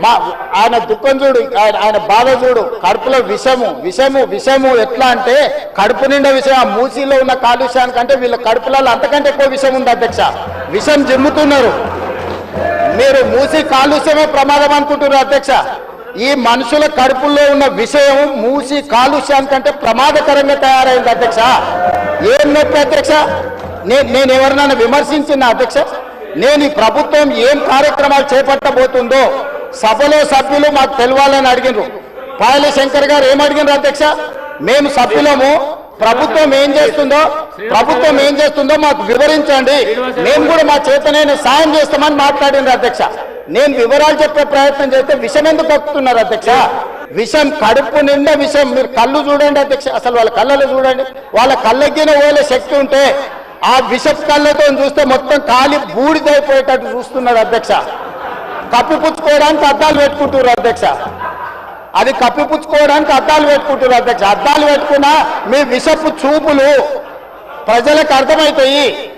మా ఆయన దుఃఖం చూడు ఆయన ఆయన బాధ చూడు. కడుపులో విషము విషము విషము ఎట్లా అంటే కడుపు నిండా విషయం ఆ మూసీలో ఉన్న కాలుష్యానికంటే వీళ్ళ కడుపులలో అంతకంటే ఎక్కువ విషయం ఉంది అధ్యక్ష. విషం జిమ్ముతున్నారు. మీరు మూసి కాలుష్యమే ప్రమాదం అనుకుంటున్నారు అధ్యక్ష. ఈ మనుషుల కడుపుల్లో ఉన్న విషయం మూసి కాలుష్యానికంటే ప్రమాదకరంగా తయారైంది అధ్యక్ష. ఏం నొప్పి అధ్యక్ష? నేను నేను ఎవరినైనా విమర్శించిన అధ్యక్ష? నేను ఈ ప్రభుత్వం ఏం కార్యక్రమాలు చేపట్టబోతుందో సభలో సభ్యులు మాకు తెలవాలని అడిగినారు. పాయల శంకర్ గారు ఏం అధ్యక్ష? మేము సభ్యులము. ప్రభుత్వం ఏం చేస్తుందో ప్రభుత్వం ఏం చేస్తుందో మాకు వివరించండి. మేము కూడా మా చేతనైనా సాయం చేస్తామని మాట్లాడింది అధ్యక్ష. నేను వివరాలు చెప్పే ప్రయత్నం చేస్తే విషం ఎందుకు కక్కుతున్నారు అధ్యక్ష? విషం కడుపు నిండా విషం. మీరు కళ్ళు చూడండి అధ్యక్ష. అసలు వాళ్ళ కళ్ళలో చూడండి. వాళ్ళ కళ్ళెక్కిన ఓలే శక్తి ఉంటే ఆ విషపు కళ్ళతో చూస్తే మొత్తం కాలి బూడిదైపోయేటట్టు చూస్తున్నారు అధ్యక్ష. కప్పిపుచ్చుకోవడానికి అద్దాలు పెట్టుకుంటున్నారు అధ్యక్ష. అది కప్పిపుచ్చుకోవడానికి అద్దాలు పెట్టుకుంటున్నారు అధ్యక్ష. అద్దాలు పెట్టుకున్నా మీ విషపు చూపులు ప్రజలకు అర్థమవుతాయి